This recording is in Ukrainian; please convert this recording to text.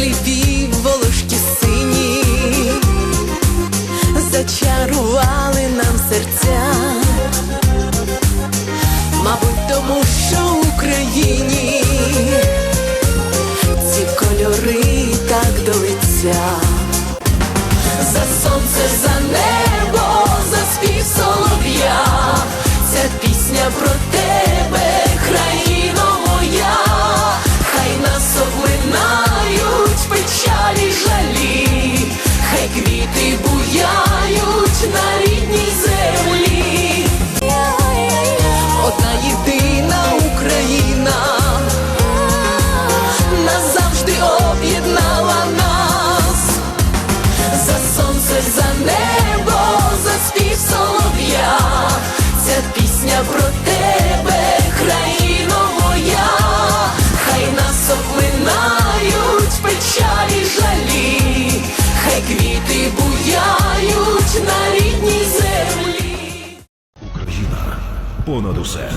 вразливі волошки сині, зачарували нам серця, мабуть, тому що в Україні ці кольори так до лиця. За сонце, за небо, за небо, за спів солов'я, ця пісня про тебе, країно моя, хай нас облинають печалі жалі, хай квіти буяють на рідній землі. Україна понад усе.